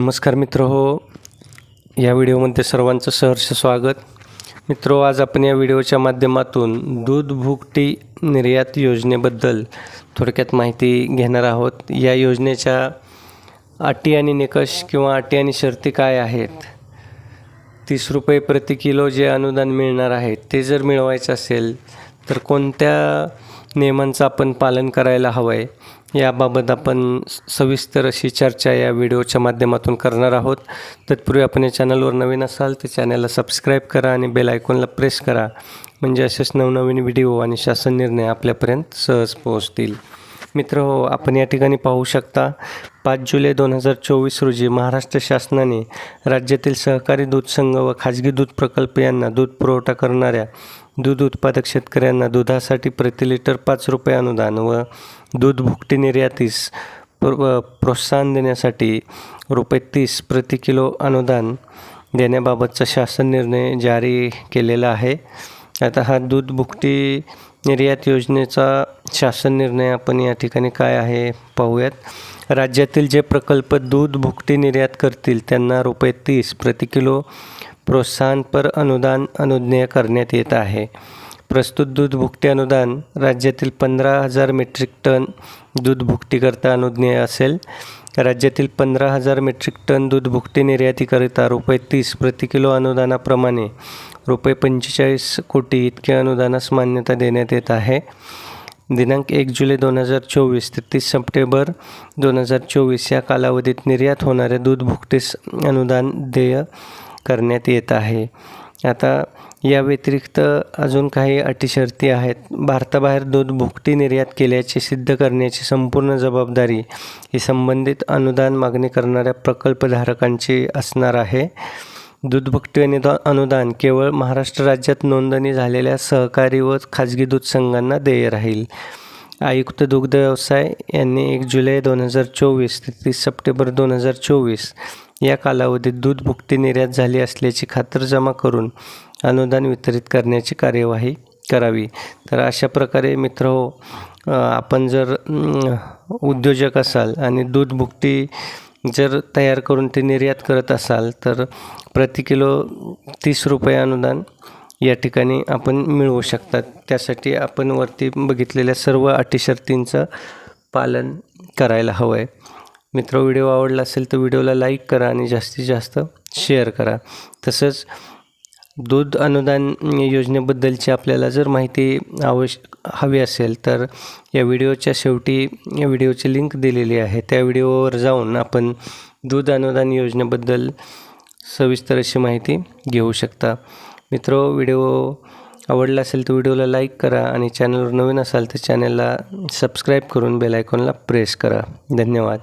नमस्कार मित्र हो. या व्हिडिओमध्ये सर्वांचं सहर्ष स्वागत. मित्र हो, आज आपण या व्हिडिओच्या माध्यमातून दूध भुकटी निर्यात योजनेबद्दल थोडक्यात माहिती घेणार आहोत. या योजनेच्या अटी आणि निकष किंवा अटी आणि शर्ती काय आहेत? तीस रुपये प्रति किलो जे अनुदान मिळणार आहे ते जर मिळवायचं असेल तर कोणत्या नियमांचं आपण पालन करायला हवं आहे याबाबत आपण सविस्तर अशी चर्चा या व्हिडिओच्या माध्यमातून करणार आहोत. तत्पूर्वी आपण या चॅनलवर नवीन असाल तर चॅनलला सबस्क्राईब करा आणि बेल आयकॉनला प्रेस करा. म्हणजे असेच नवनवीन व्हिडिओ आणि शासन निर्णय आपल्यापर्यंत सहज पोहोचतील. मित्र हो आपण या ठिकाणी पाहू शकता पाच जुलै दोन हजार चोवीस रोजी महाराष्ट्र शासनाने राज्यातील सहकारी दूध संघ व खाजगी दूध प्रकल्प यांना दूध पुरवठा करणाऱ्या दूध उत्पादक शेतकऱ्यांना दुधासाठी प्रति लिटर पाच रुपये अनुदान व दूध भुकटी निर्यातीस प्रो प्रोत्साहन देण्यासाठी रुपये तीस प्रति किलो अनुदान देण्याबाबतचा शासन निर्णय जारी केलेला आहे. आता हा दूध भुकटी निर्यात योजनेचा शासन निर्णय आपण या ठिकाणी काय आहे पाहूयात. राज्यातील जे प्रकल्प दूध भुकटी निर्यात करतील त्यांना रुपये तीस प्रति किलो प्रोत्साहनपर अनुदान अनुज्ञेय करण्यात येत आहे. प्रस्तुत दूध भुकटी अनुदान राज्यातील पंधरा हजार मेट्रिक टन दूध भुकटीकरता अनुज्ञेय असेल. राज्यातील पंधरा हजार मेट्रिक टन दूध भुकटी निर्यातीकरिता रुपये तीस प्रति किलो अनुदानाप्रमाणे रुपये पंचेचाळीस कोटी इतके अनुदानास मान्यता देण्यात येत आहे. दिनांक एक जुलै दोन हजार चोवीस ते तीस सप्टेंबर दोन हजार चोवीस या कालावधीत निर्यात होणाऱ्या दूध भुकटीस अनुदान देय करण्यात येत आहे. आता या व्यतिरिक्त अजून काही अटी शर्ती आहेत. भारताबाहेर दूध भुकटी निर्यात केल्याचे सिद्ध करण्याची संपूर्ण जबाबदारी ही संबंधित अनुदान मागणी करणाऱ्या प्रकल्पधारकांची असणार आहे. दूध भुकटी अनुदा अनुदान केवळ महाराष्ट्र राज्यात नोंदणी झालेल्या सहकारी व खाजगी दूध संघांना देय राहील. आयुक्त दुग्ध व्यवसाय यांनी एक जुलै दोन हजार चोवीस ते तीस सप्टेंबर दोन हजार चोवीस या कालावधीत दूध भुकटी निर्यात झाली असल्याची खातरजमा करून अनुदान वितरित करण्याची कार्यवाही करावी. तर अशा प्रकारे मित्र हो आपण जर उद्योजक असाल आणि दूध भुकटी जर तयार करून ते निर्यात करत असाल तर प्रति किलो तीस रुपये अनुदान या ठिकाणी आपण मिळवू शकतात. त्यासाठी आपण वरती बघितलेल्या सर्व अटी शर्तींचं पालन करायला हवं आहे मित्र व्हिडिओ आवडला असेल तर व्हिडिओला लाईक करा आणि जास्तीत जास्त शेअर करा. तसंच दूध अनुदान योजनेबद्दलची आपल्याला जर माहिती आवश्यक हवी असेल तर या व्हिडिओच्या शेवटी या व्हिडिओची लिंक दिलेली आहे. त्या व्हिडिओवर जाऊन आपण दूध अनुदान योजनेबद्दल सविस्तर अशी माहिती घेऊ शकता. मित्र व्हिडिओ आवडला असेल तर व्हिडिओला लाईक करा आणि चॅनलवर नवीन असाल तर चॅनलला सबस्क्राईब करून बेल आयकॉनला प्रेस करा. धन्यवाद.